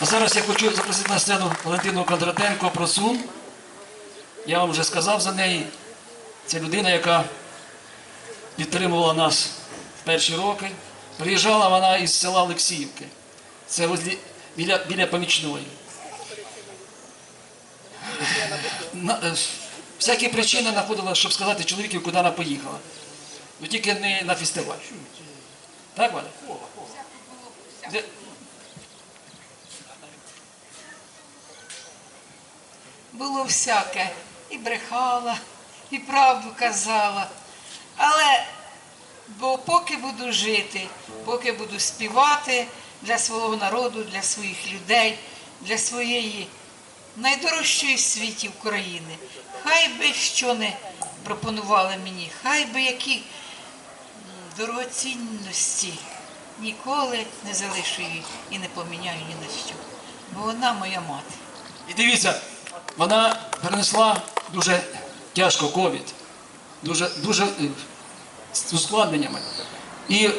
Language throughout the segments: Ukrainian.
А зараз я хочу запросити на сцену Валентину Кондратенко Просун. Я вам вже сказав за неї. Це людина, яка підтримувала нас в перші роки. Приїжджала вона із села Олексіївки. Це возле- біля, біля помічної. На, е, всякі причини знаходила, щоб сказати чоловіку, куди вона поїхала. Ну тільки не на фестиваль. Так, Валя? Де- Було всяке. І брехала, і правду казала. Але бо поки буду жити, поки буду співати для свого народу, для своїх людей, для своєї найдорожчої в світі України, хай би що не пропонували мені, хай би які дорогоцінності ніколи не залишу її і не поміняю ні на що. Бо вона моя мати. І дивіться, вона перенесла дуже тяжко ковід, дуже, дуже е, з ускладненнями. І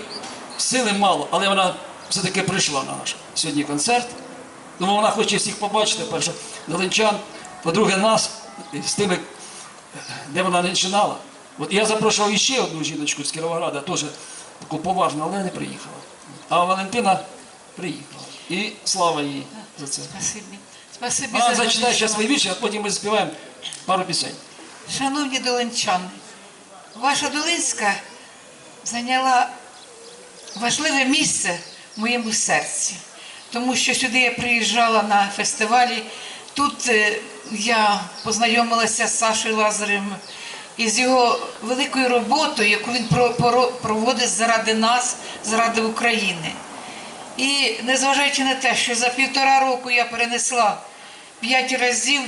сили мало, але вона все-таки прийшла на наш сьогодні концерт. Тому вона хоче всіх побачити, перше, долинчан, по-друге, нас е, з тими, е, де вона не починала. От я запрошував іще одну жіночку з Кіровограда, теж таку поважну, але не приїхала. А Валентина приїхала. І слава їй за це. Спасибі. Вона за зачитає зараз свої вірші, а потім ми заспіваємо пару пісень. Шановні долинчани, ваша Долинська зайняла важливе місце в моєму серці, тому що сюди я приїжджала на фестивалі. Тут е, я познайомилася з Сашою Лазарем і з його великою роботою, яку він проводить заради нас, заради України. І незважаючи на те, що за півтора року я перенесла п'ять разів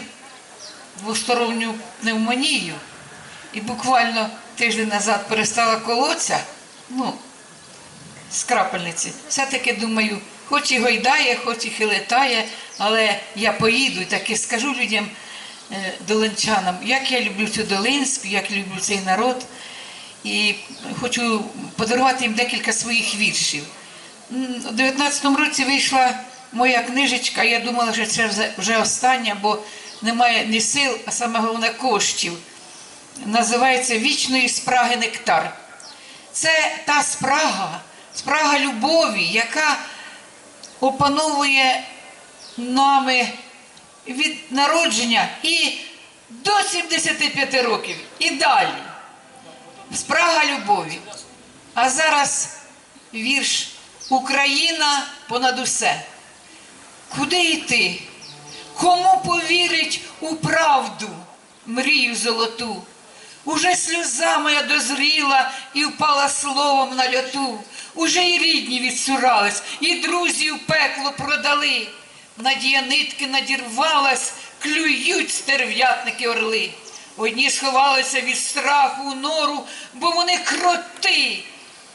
двосторонню пневмонію і буквально тиждень назад перестала колоться, ну, з крапельниці. Все-таки думаю, хоч і гойдає, хоч і хилетає, але я поїду і таки скажу людям, е, долинчанам, як я люблю цю Долинську, як люблю цей народ. І хочу подарувати їм декілька своїх віршів. У 19-му році вийшла моя книжечка, я думала, що це вже- остання, бо немає ні сил, а саме головне коштів. Називається Вічної спраги нектар. Це та спрага, спрага любові, яка опановує нами від народження і до 75 років, і далі. Спрага любові. А зараз вірш Україна понад усе. Куди йти? Кому повірить у правду, мрію золоту? Уже сльоза моя дозріла і впала словом на льоту. Уже і рідні відсурались, і друзі в пекло продали. Надія нитки надірвалась, клюють стерв'ятники орли. Одні сховалися від страху у нору, бо вони кроти,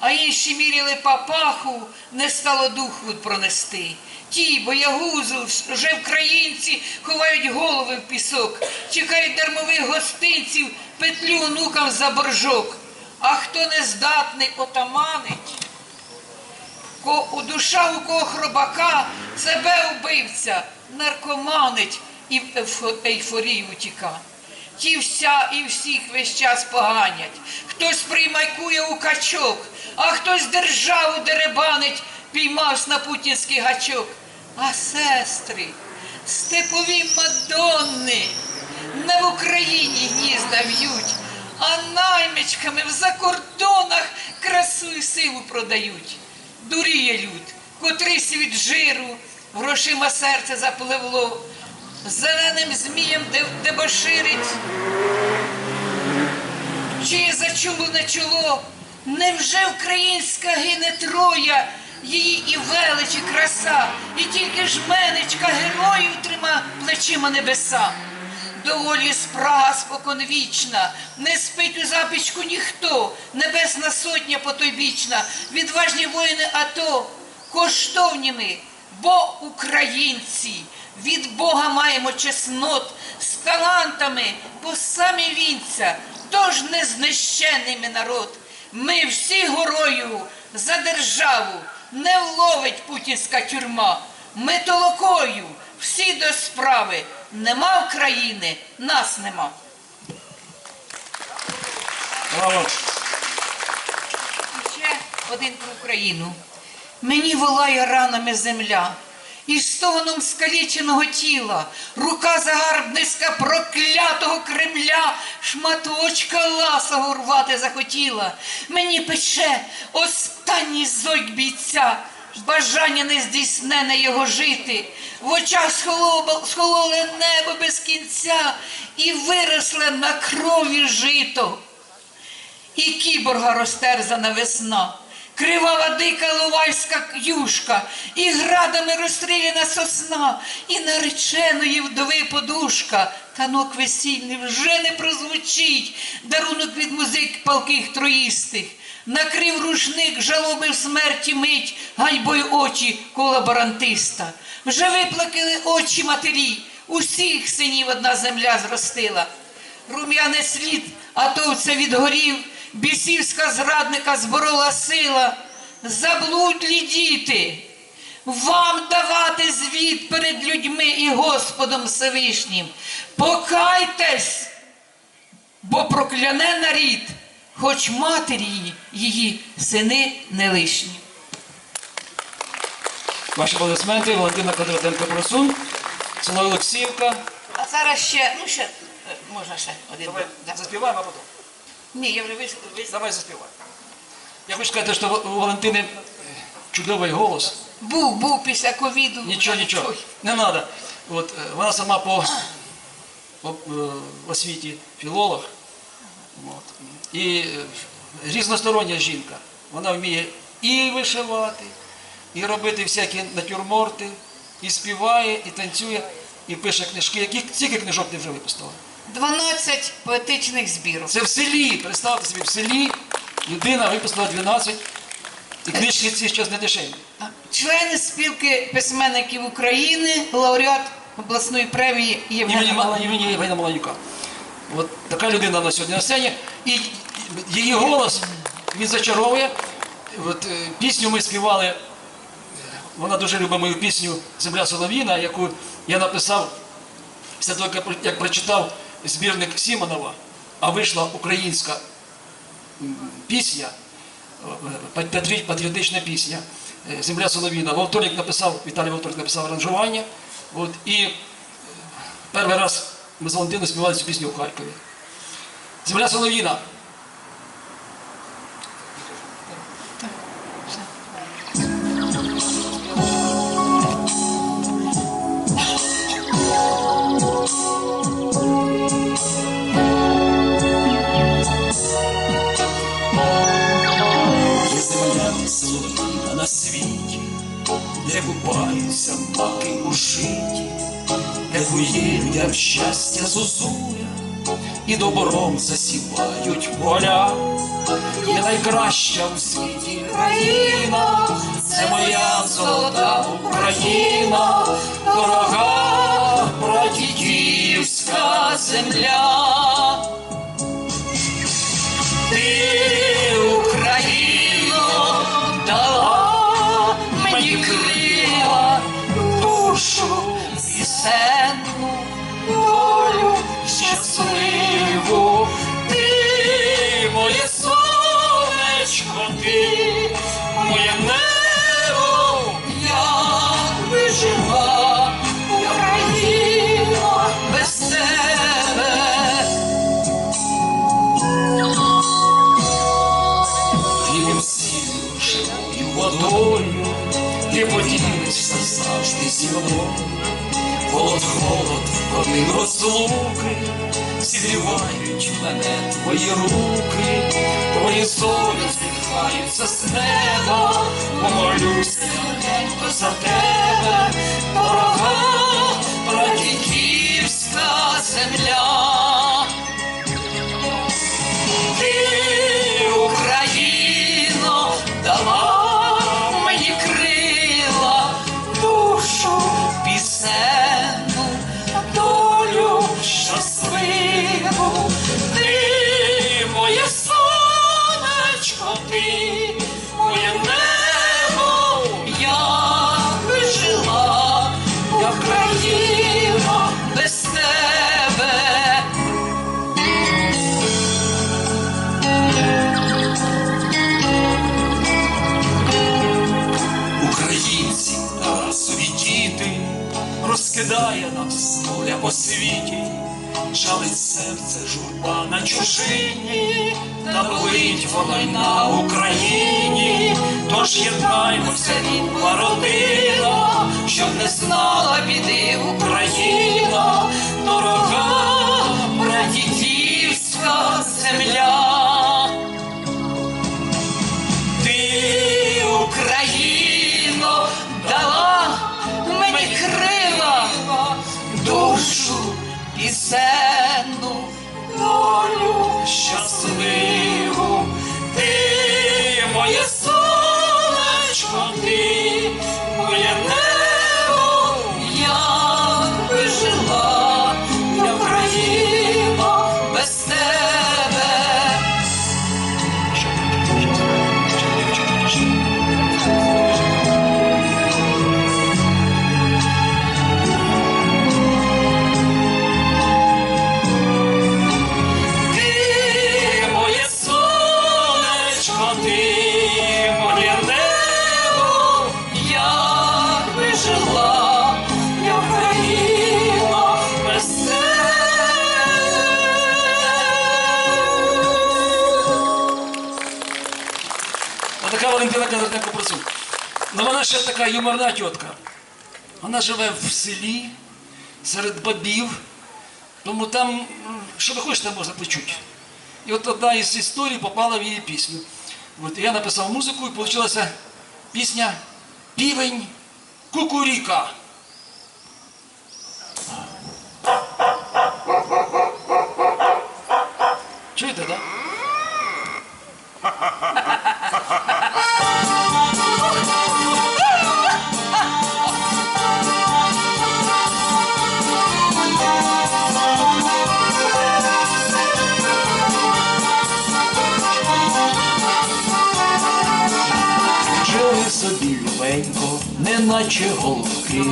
а інші міряли папаху, не стало духу пронести. Ті боягузу вже українці ховають голови в пісок, чекають дармових гостинців, петлю онукам за боржок. А хто не здатний отаманить, ко у душа у кого хробака себе убивця, наркоманить і в ейфо- ейфорію утіка. Ті вся і всіх весь час поганять. Хтось приймайкує у качок, а хтось державу деребанить, піймавсь на путінський гачок. А сестри, степові мадонни, не в Україні гнізда в'ють, а наймичками в закордонах красу і силу продають. Дуріє люд, котрийсь від жиру, грошима серце запливло, зеленим змієм дебоширить, чиє зачумлене чоло, невже українська гине троя, її і велич, і краса, і тільки жменечка героїв трима плечима небеса. Доволі спрага споконвічна, не спить у запічку ніхто, небесна сотня потойбічна, відважні воїни АТО, коштовні ми, бо українці, від Бога маємо чеснот, з талантами по самі вінця, тож не знищений ми народ. Ми всі горою за державу не вловить путінська тюрма. ми толокою, всі до справи. Нема України, нас нема. Браво. І ще один про Україну. Мені волає ранами земля, і стогоном скаліченого тіла, рука загарбницька проклятого Кремля, шматочка ласого рвати захотіла. Мені пече останній зойк бійця, бажання нездійснене його жити. В очах схололе небо без кінця, і виросле на крові жито і кіборга розтерзана весна, кривава дика лувальська юшка, і градами розстріляна сосна, і нареченої вдови подушка. Танок весільний вже не прозвучить, дарунок від музик палких троїстих. Накрив рушник, жалоби в смерті мить, ганьбою очі колаборантиста. Вже виплакали очі матері, усіх синів одна земля зростила. Рум'яний слід атовця відгорів, бісівська зрадника зборола сила. Заблудлі діти, вам давати звіт перед людьми і Господом Всевишнім. Покайтесь, бо прокляне нарід, хоч матері її, її сини не лишні. Ваші аплодисменти, Валентина Кондратенко Просун, село Олексіївка. А зараз ще, ну ще, е, можна ще один. Да. заспіваємо, а потім. Ні, я вже вис... вис- Давай заспіваємо. Я хочу сказати, що у Валентини е, чудовий голос. Був, був після ковіду. Нічого, нічого. Не треба. От, е, вона сама по, по е, освіті філолог. От. І різностороння жінка. Вона вміє і вишивати, і робити всякі натюрморти, і співає, і танцює, і пише книжки. Які скільки книжок ти вже випустила? 12 поетичних збірок. Це в селі. Представте собі, в селі людина випустила 12, і книжки ці зараз не дешеві. Члени спілки письменників України, лауреат обласної премії Євгена імені, Євгена Маланюка. От така людина на сьогодні на сцені. І її голос він зачаровує. От, е, пісню ми співали. Вона дуже любить мою пісню Земля Солов'їна, яку я написав після того, як прочитав збірник Сімонова, а вийшла українська пісня, е, патріотична пісня е, Земля Соловіна. Вовторник написав, Віталій Вовторник написав аранжування. От, і Перший раз ми з Валентином співали цю пісню у Харкові. Земля Солов'їна. Світі, де купаються маки у житті, де кує людям щастя зозуля, і добром засівають поля. Є найкраща у світі країна, це моя золота Україна, дорога прадідівська земля. Холод, холод, один розлуки, зігрівають мене твої руки, твої зорі злітаються з неба, помолюся легенько за тебе, дорога братіківська земля. Світі, жалить серце журба на чужині, та болить й Україні, тож єднаймося, рідна родина, щоб не знала біди Україна, дорога братітівська земля. Пісенну, долю щасливу, Отака Валентина Кондратенко Просюк. Ну вона ще така юморна тітка. Вона живе в селі серед бабів. Тому там, що ви хочете, можна почути. І от одна із історій попала в її пісню. От, я написав музику і вийшла пісня Півень Кукуріка. Любенько, неначе голубки,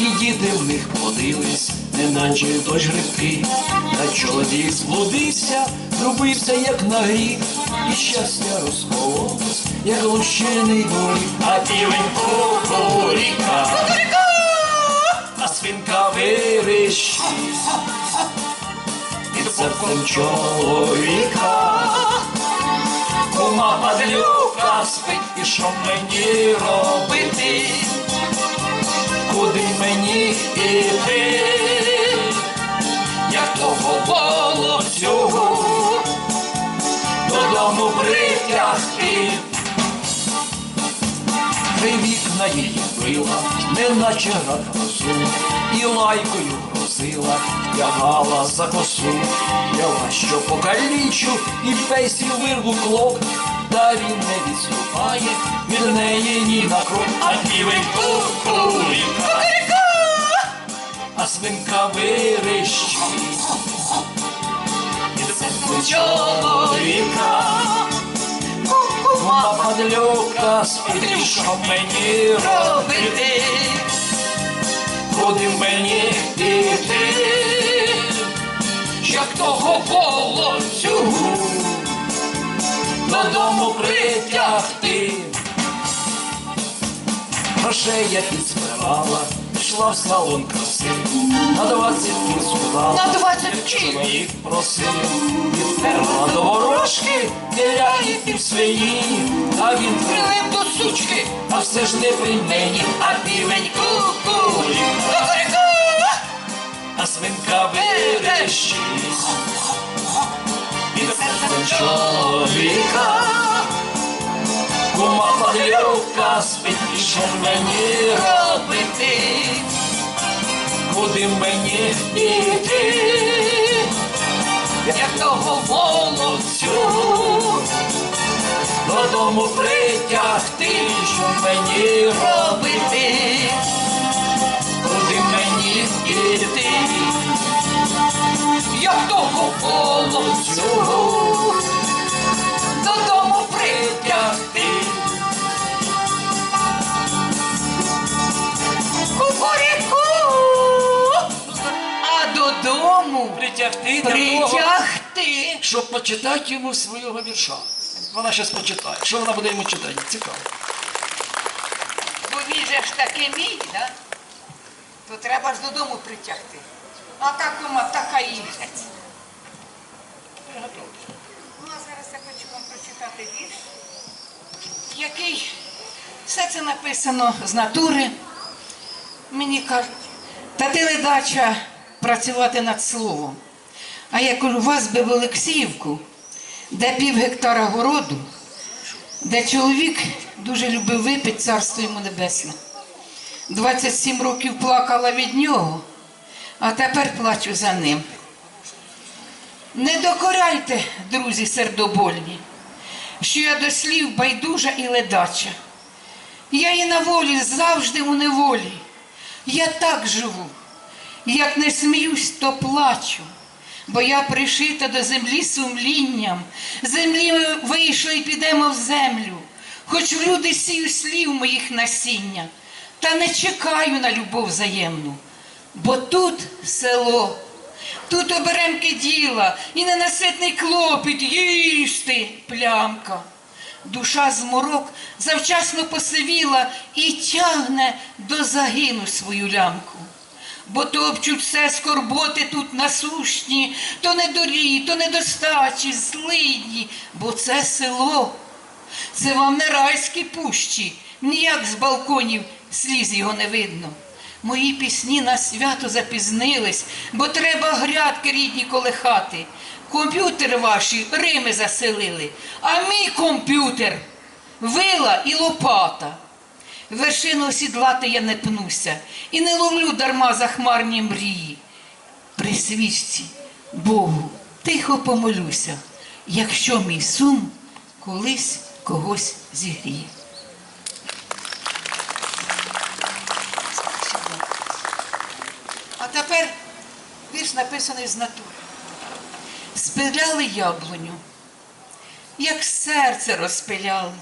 і діти в них плодились, неначе дощ грибки. Та чоловік зблудився, зробився, як на гріх, і щастя розкололось, як лущений горіх, а півень кукуріка, а свинка вирищить під серцем чоловіка. Кума падлюка спить, і що мені робити? Куди мені іти? Як того волоцюгу додому притягти? Три вікна її била, неначе град косу, і лайкою грозила, тягала за косу, я що покалічу, і пейсі вирву клок, та не відступає від неї ні на крок, а півень кукуріка, а свинка вирищить. І це чоловіка. Кума падлюка, спить, що мені робити? Куди мені йти? Як того волоцю додому притягти? Грошей я підспівала, пішла в салон краси, на двадцять кіл схудала, На 20 кіл? чоловік просив, відтерла до ворожки, біляє пів свині, а він Прилип до сучки. а все ж не при мені, а півень кукурі, а свинка вирещить. Чоловіка, кума падлюка спить, що мені робити? Куди мені йти? Як того волоцю додому притягти, що мені робити, Притягти того, притягти. щоб почитати йому свого вірша. Вона зараз почитає. Що вона буде йому читати? Цікаво. Бо він же ж таки мій, да? треба ж додому притягти. А так дома така їхать. Ну, а зараз я хочу вам прочитати вірш, який все це написано з натури. Мені кажуть, та ти ледача працювати над словом. А я кажу, вас би в Олексіївку, де пів гектара городу, де чоловік дуже любив випити царство йому небесне. 27 років плакала від нього, а тепер плачу за ним. Не докоряйте, друзі сердобольні, що я до слів байдужа і ледача. Я і на волі завжди у неволі. Я так живу, як не сміюсь, то плачу, бо я пришита до землі сумлінням, землі ми вийшли і підемо в землю, хоч в люди сію слів моїх насіння, та не чекаю на любов взаємну, бо тут село. Тут оберемки діла і ненаситний клопіт, їсти плямка. Душа з морок завчасно посивіла і тягне до загину свою лямку. Бо топчуть все скорботи тут насущні, то недорі, то недостачі, злидні, бо це село. Це вам не райські пущі, ніяк з балконів сліз його не видно. Мої пісні на свято запізнились, бо треба грядки рідні колихати. Комп'ютери ваші Рими заселили, а мій комп'ютер вила і лопата. Вершину осідлати я не пнуся і не ловлю дарма захмарні мрії. При свічці Богу тихо помолюся, якщо мій сум колись когось зігріє. А тепер вірш написаний з натури. Спиляли яблуню, як серце розпиляли.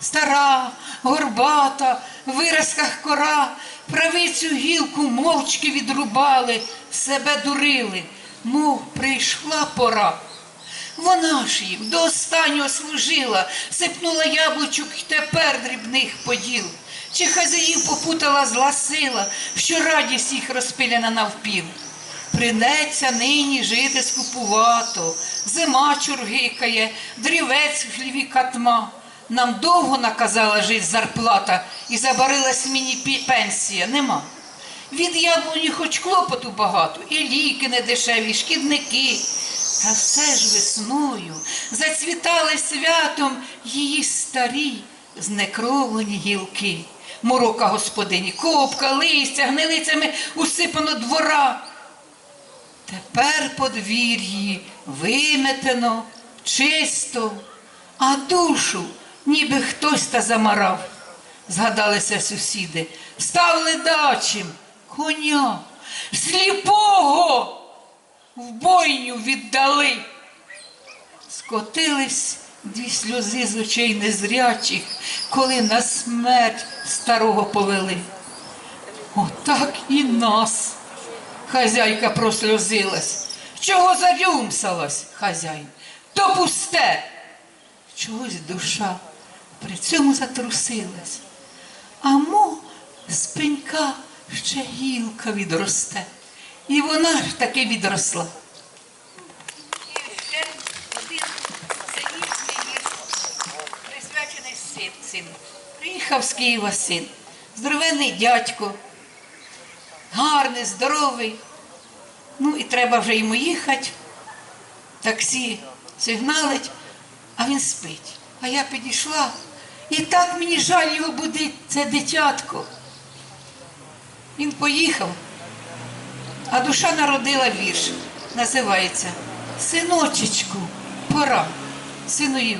Стара, горбата, в виразках кора, правицю гілку мовчки відрубали, себе дурили, мов прийшла пора. Вона ж їм до останнього служила, сипнула яблучок і тепер дрібних поділ. Чи хазяїв попутала зла сила, що радість їх розпиляна навпіл. Придеться нині жити скупувато, зима чургикає, дрівець в хліві катма. Нам довго наказала жить зарплата і забарилась мені пенсія. Нема. Від яблуні хоч клопоту багато, і ліки недешеві, шкідники. Та все ж весною зацвітали святом її старі знекровлені гілки. Морока господині, копка, листя, гнилицями усипано двора. Тепер подвір'ї виметено, чисто, а душу ніби хтось та замарав. Згадалися сусіди, ставили дачим коня, сліпого в бойню віддали. Скотились дві сльози з очей незрячих, коли на смерть старого повели. Отак і нас. Хазяйка просльозилась. Чого зарюмсалась, хазяїн? То пусте. Чогось душа при цьому затрусилась. А мо з пенька ще гілка відросте. І вона ж таки відросла. Син. Приїхав з Києва син, здоровенний дядько, гарний, здоровий. Ну і треба вже йому їхати. Таксі сигналить, а він спить. А я підійшла, і так мені жаль його будить, це дитятко. Він поїхав, а душа народила вірш. Називається Синочечку, пора. Синою.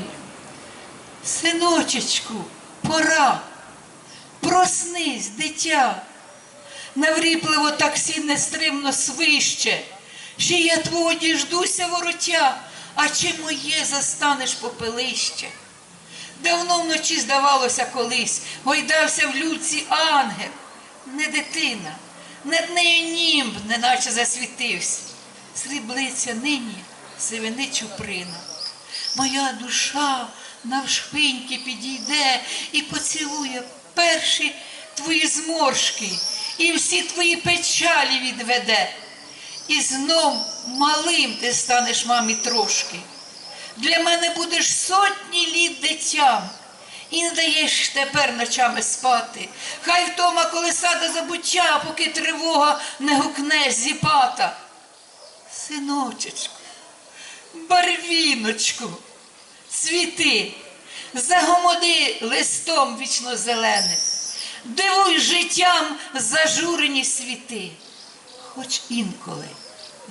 Синочечку, пора. Проснись, дитя. Навріпливо таксі нестримно свище. Ще я твого діждуся воротя, а чи моє застанеш попелище? Давно вночі здавалося колись, гойдався в люці ангел, не дитина, над нею німб, неначе засвітився. Сріблиця нині сивини чуприна. Моя душа навшпиньки підійде і поцілує перші твої зморшки, і всі твої печалі відведе. І знов малим ти станеш мамі трошки. Для мене будеш сотні літ дитям. І не даєш тепер ночами спати. Хай втома колеса до забуття, поки тривога не гукне зіпата. Синочечку, барвіночку, цвіти, загомоди листом вічно зеленим, дивуй життям зажурені світи. Хоч інколи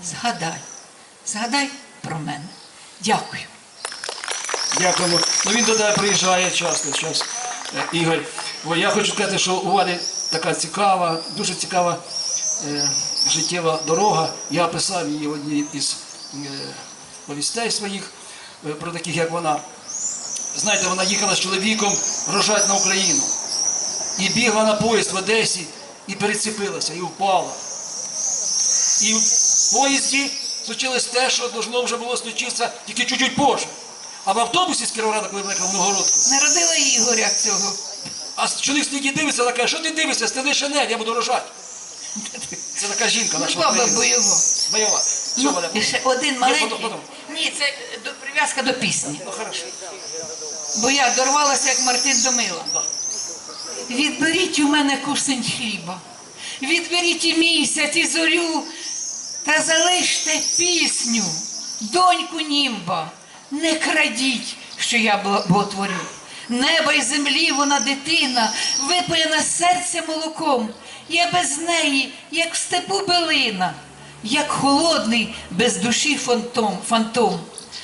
згадай, згадай про мене. Дякую. Дякуємо. Ну він тебе приїжджає часто, час, е, Ігор. Бо я хочу сказати, що у Валі така цікава, дуже цікава е, життєва дорога. Я описав її в одній із е, повістей своїх е, про таких, як вона. Знаєте, вона їхала з чоловіком рожать на Україну. І бігла на поїзд в Одесі і перецепилася, і впала. І в поїзді случилось те, що должно вже було случитися тільки чуть-чуть позже. А в автобусі з Кіровограда, коли виїхав в Новгородку, Народила Ігоря цього. а чоловік стільки дивиться, вона каже, що ти дивишся, стели шинель, я буду рожати. Це така жінка Ну, наша. баба бойова. Бойова. Все, Ну, і ще один маленький. потім, потім. Ні, це до, прив'язка до пісні. Ну, хорошо. Бо я дорвалася, як Мартин до мила. Да. Відберіть у мене кусень хліба, відберіть і місяць, і зорю, та залиште пісню, доньку німба, не крадіть, що я бо- ботворю. Неба й землі вона дитина, випоєна серця молоком. Я без неї, як в степу билина, як холодний, без душі фантом. фантом.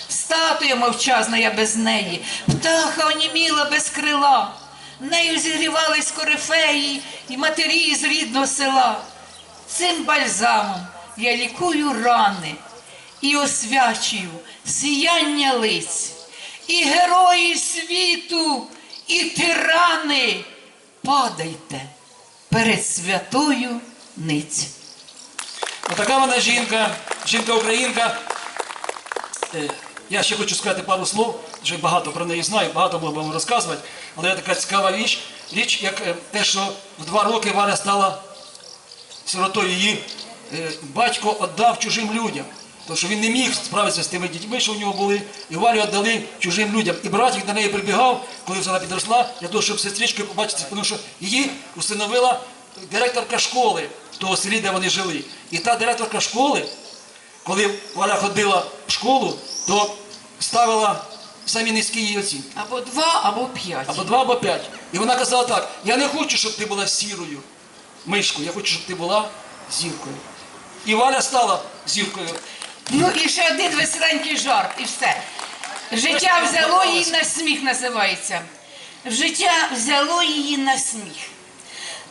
Статуя мовчазна я без неї, птаха оніміла без крила. Нею зігрівались корифеї і матері з рідного села. Цим бальзамом я лікую рани і освячую сіяння лиць. І герої світу, і тирани, падайте перед святою ниць. Отака вона жінка, жінка-українка. Е, Я ще хочу сказати пару слов, вже багато про неї знаю, багато було вам розказувати, але є така цікава річ, річ, як е, те, що в два роки Валя стала сиротою, її е, батько віддав чужим людям. Тому що він не міг справитися з тими дітьми, що у нього були, і Валю віддали чужим людям. І братик до неї прибігав, коли вона підросла, для того, щоб сестрички побачити, тому що її установила директорка школи в того селі, де вони жили. І та директорка школи, коли Валя ходила в школу, то ставила самі низькі її оцінки. Або два, або п'ять. Або два, або п'ять. І вона казала так: я не хочу, щоб ти була сірою мишкою, я хочу, щоб ти була зіркою. І Валя стала зіркою. Ну і ще один веселенький жарт, і все. Життя взяло її на сміх називається. Життя взяло її на сміх.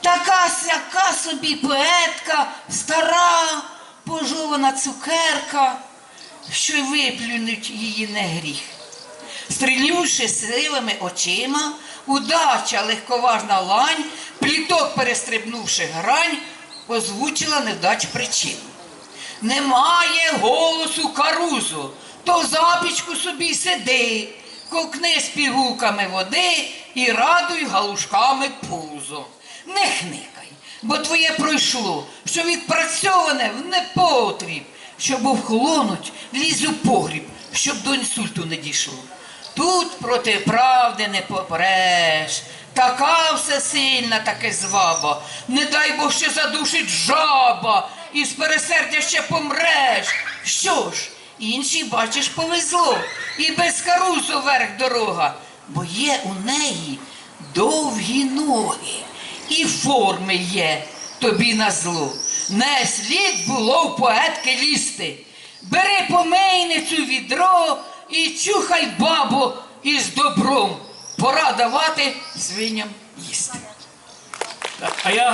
Така сяка собі поетка, стара, пожована цукерка, що й виплюнуть її не гріх. Стрілюши сивими очима, удача легковажна лань, пліток перестрибнувши грань, озвучила невдач причину. Немає голосу карузу, то запічку собі сиди, ковкни з пігулками води і радуй галушками пузо. Не хникай, бо твоє пройшло, що відпрацьоване в непотріб, щоб овхолонуть, вліз у погріб, щоб до інсульту не дійшло. Тут проти правди не попреш. Така всесильна таки зваба. Не дай Бог ще задушить жаба, і з пересердя ще помреш. Що ж, іншій, бачиш, повезло, і без карузу вверх дорога, бо є у неї довгі ноги, і форми є тобі на зло. Не слід було в поетки лізти. Бери помийницю відро і чухай бабу із добром. Пора давати свиням їсти. А я